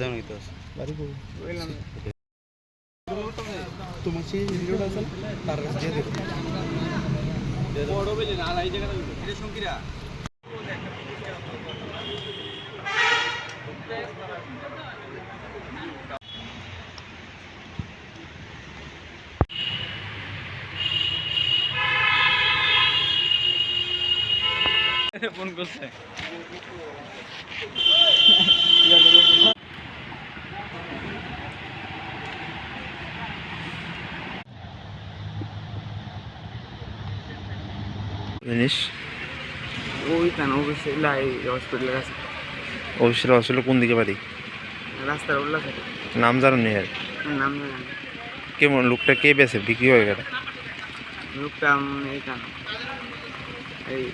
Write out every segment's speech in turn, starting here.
দাম নিতে আছে বাড়ি তোমার সেই ভিডিওটা আছে না, তার কাছে দিয়ে দেখো ফোন করছে। জিনিস? ওই কেন? হসপিটালের কাছে অফিসের আসলে কোন দিকে বাড়ি? রাস্তার উল্লাস নাম জানো নি আর? নাম কেমন? লোকটা কে বেছে? বিক্রি হয়ে গেল? লোকটা এই কেন? এই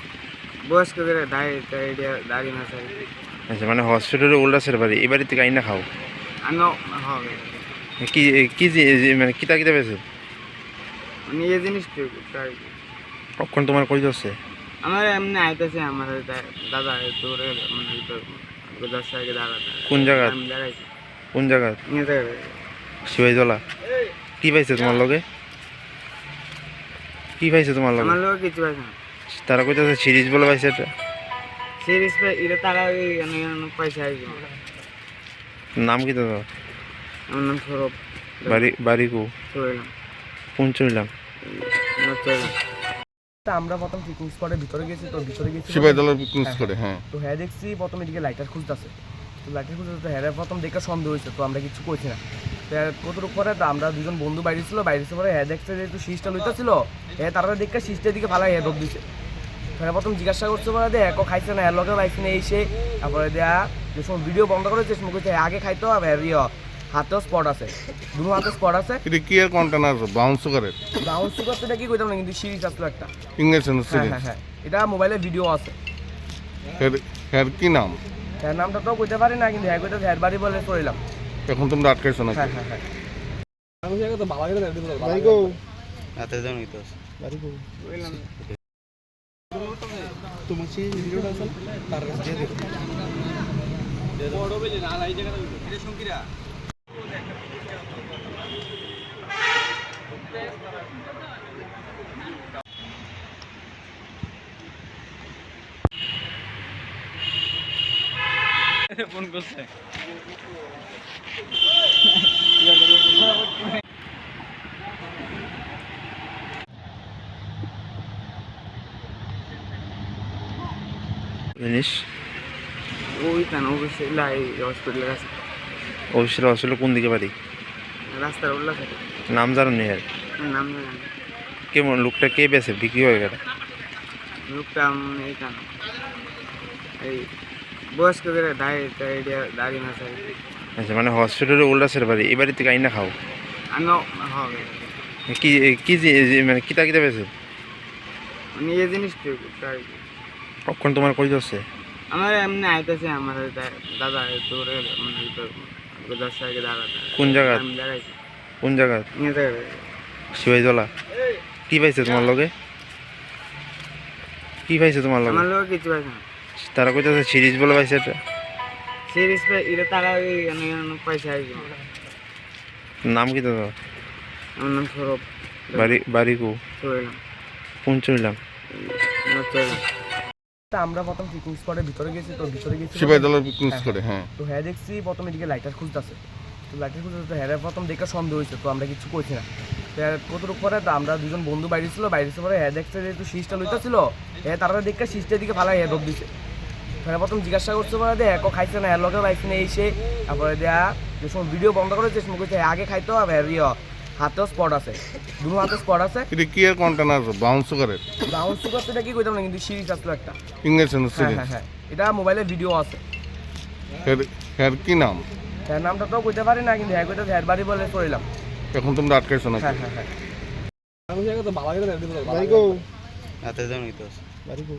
বয়স্কদের দাড়ি দাড়ি মাছ। আচ্ছা মানে হসপিটালে উল্লাসের বাড়ি। এই বাড়ি থেকে আইনা খাও। কি কি মানে কিতা কিতা বেছে? মানে এই জিনিস কখন তোমার কই যাচ্ছে? আমার এমনি আইতেছে আমার দাদা দৌড়ে মানে দশ টাকা দাঁড়া কোন জায়গা? কোন জায়গা? শিবাইজলা কি পাইছে তোমার লগে? কি পাইছে তোমার লগে? আমার লোক কিছু পাইছে না। তারা কইতাছে সিরিজ বলে পাইছে এটা। সিরিজ এটা তারা ওই অনেক অনেক পয়সা আসবে নাম কি দাদা? আমার নাম সৌরভ। বাড়ি বাড়ি কো? কোন চলিলাম তা আমরা প্রথম পিকনিক স্পটের ভিতরে গেছি তো ভিতরে গেছি পিকনিক করে হ্যাঁ তো হ্যাঁ দেখছি প্রথম এদিকে লাইটার খুঁজতেছে। তো লাইটার তো হ্যাঁ প্রথম দেখে সন্দেহ হয়েছে তো আমরা কিছু করছি না। তো হ্যাঁ কতটুকু পরে তো আমরা দুজন বন্ধু বাইরে ছিল বাইরে পরে হ্যাঁ দেখছে যে একটু শীষটা লইতে ছিল হ্যাঁ তারা দেখে শীষটার দিকে ভালো হ্যাঁ দিছে। হ্যাঁ প্রথম জিজ্ঞাসা করছে বলে এক খাইছে না লগে পাইছে না এই সে। তারপরে দেয়া যে সময় ভিডিও বন্ধ করেছে সময় কইছে আগে খাইতো আর ইয়ে হাতেও স্পট আছে দুটো হাতে স্পট আছে। এটা কি এর কন্টেনার বাউন্স করে বাউন্স করতে এটা কি কইতাম না কিন্তু সিরিজ আসলো একটা। ইংলিশ হ্যাঁ সিরিজ হ্যাঁ হ্যাঁ। এটা মোবাইলে ভিডিও আছে। এর এর কি নাম? হ্যাঁ নামটা তো কইতে পারি না কিন্তু হ্যাঁ কইতে হ্যাঁ বাড়ি বলে কইলাম এখন তোমরা আটকাইছো নাকি? হ্যাঁ হ্যাঁ হ্যাঁ। নিতে তোমার সেই ভিডিওটা আছে তার কাছে দিয়ে দেখো ফোন করছে। জিনিস? ওই কেন? হসপিটালের কাছে। অফিসের আসলে কোন দিকে বাড়ি? রাস্তার উল্লাস নাম জানো নি আর নাম কেমন? লোকটা কে বেছে? বিক্রি হয়ে গেল লোকটা এই কেন? এই বয়স্কদের দাড়ি মাছ আচ্ছা মানে হসপিটালে উল্লাসের বাড়ি এই বাড়ি থেকে আইনা খাও? আমিও হবে। কি কি মানে কিতা কিতা বেছে মানে এই জিনিস কখন তোমার কই যাচ্ছে? আমার এমনি আইতেছে আমার দাদা দৌড়ে মানে দশ টাকা দাঁড়া কোন জায়গা? আমি কোন জায়গা? নিয়ে শিবাইজলা কি পাইছে তোমার লগে? কি পাইছে তোমার লগে? আমার লোক কিছু পাইছে না। তারা কইতাছে সিরিজ বলে পাইছে এটা। সিরিজ এটা তারা ওই পয়সা আসবে নাম কি দাদা? আমার নাম সৌরভ। বাড়ি বাড়ি কো? চলাম কোন চলিলাম চলাম আমরা প্রথম পিকনিক স্পটের ভিতরে গেছি তো ভিতরে গেছি শিবাইদলের পিকনিক করে হ্যাঁ। তো হ্যাঁ দেখছি প্রথম এদিকে লাইটার খুঁজতেছে। তো লাইটার খুঁজতে তো হ্যাঁ প্রথম দেখে সন্দেহ হয়েছে তো আমরা কিছু করছি না। তো কতটুকু পরে তো আমরা দুজন বন্ধু বাইরে ছিল বাইরে পরে হ্যাঁ দেখছে যে একটু শীষটা লইতে ছিল হ্যাঁ তারা দেখে শীষটার দিকে ভালো হ্যাঁ দোপ দিছে। হ্যাঁ প্রথম জিজ্ঞাসা করছে বলে দে এক খাইছে না হ্যাঁ লগে পাইছে না এই সে। তারপরে দেয়া যে সময় ভিডিও বন্ধ করেছে সময় কইছে আগে খাইতো আর ইয়ে হাতেও স্পট আছে দুটো হাতে স্পট আছে। এটা কি এর কন্টেনার বাউন্স করে বাউন্স করতে এটা কি কইতাম না কিন্তু সিরিজ আসলো একটা। ইংলিশ হ্যাঁ সিরিজ হ্যাঁ হ্যাঁ এটা মোবাইলে ভিডিও আছে। এর এর কি নাম? হ্যাঁ নামটা তো কইতে পারি না কিন্তু হ্যাঁ কইতে হ্যাঁ বাড়ি বলে কইলাম এখন তোমরা আটকাইছো না হ্যাঁ হ্যাঁ হ্যাঁ। রাতের দাম নিতে আছে। বাড়ি কো